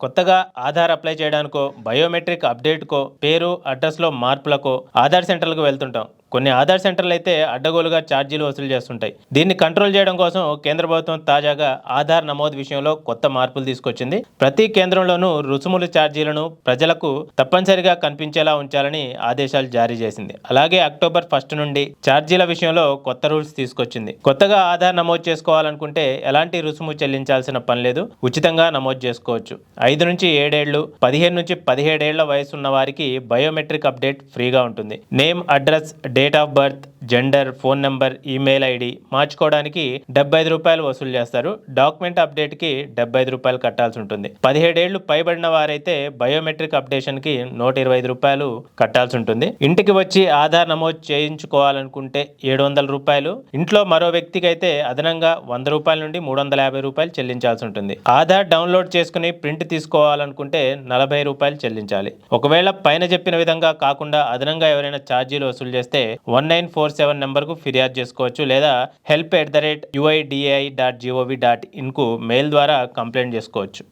కొత్తగా ఆధార్ అప్లై చేయడానికో బయోమెట్రిక్ అప్డేట్కో పేరు అడ్రస్లో మార్పులకో ఆధార్ సెంటర్లకు వెళ్తుంటాం. కొన్ని ఆధార్ సెంటర్లు అయితే అడ్డగోలుగా ఛార్జీలు వసూలు చేస్తుంటాయి. దీన్ని కంట్రోల్ చేయడం కోసం కేంద్ర ప్రభుత్వం తాజాగా ఆధార్ నమోదు విషయంలో కొత్త మార్పులు తీసుకొచ్చింది. ప్రతి కేంద్రంలోనూ రుసుములు ఛార్జీలను ప్రజలకు తప్పనిసరిగా కనిపించేలా ఉంచాలని ఆదేశాలు జారీ చేసింది. అలాగే అక్టోబర్ ఫస్ట్ నుండి ఛార్జీల విషయంలో కొత్త రూల్స్ తీసుకొచ్చింది. కొత్తగా ఆధార్ నమోదు చేసుకోవాలనుకుంటే ఎలాంటి రుసుము చెల్లించాల్సిన పని లేదు. ఉచితంగా నమోదు చేసుకోవచ్చు. ఐదు నుంచి ఏడేళ్ళు పదిహేను నుంచి పదిహేడేళ్ళ వయసు ఉన్న వారికి బయోమెట్రిక్ అప్డేట్ ఫ్రీగా ఉంటుంది. Name address date of birth gender phone number email ID మార్చుకోవడానికి డెబ్బై ఐదు రూపాయలు వసూలు చేస్తారు. డాక్యుమెంట్ అప్డేట్కి డెబ్బై ఐదు రూపాయలు కట్టాల్సి ఉంటుంది. పదిహేడేళ్ళు పైబడిన వారైతే బయోమెట్రిక్ అప్డేషన్కి నూట ఇరవై ఐదు రూపాయలు కట్టాల్సి ఉంటుంది. ఇంటికి వచ్చి ఆధార్ నమోదు చేయించుకోవాలనుకుంటే ఏడు వందల రూపాయలు. ఇంట్లో మరో వ్యక్తికి అయితే అదనంగా వంద రూపాయల నుండి మూడు వందల యాభై రూపాయలు చెల్లించాల్సి ఉంటుంది. ఆధార్ డౌన్లోడ్ చేసుకుని ప్రింట్ తీసుకోవాలనుకుంటే నలభై రూపాయలు చెల్లించాలి. ఒకవేళ పైన చెప్పిన విధంగా కాకుండా అదనంగా ఎవరైనా ఛార్జీలు వసూలు చేస్తే one nine four four seven నెంబర్కు ఫిర్యాదు చేసుకోవచ్చు లేదా help at the rate UIDAI dot gov dot ఇన్కు mail ద్వారా కంప్లైంట్ చేసుకోవచ్చు.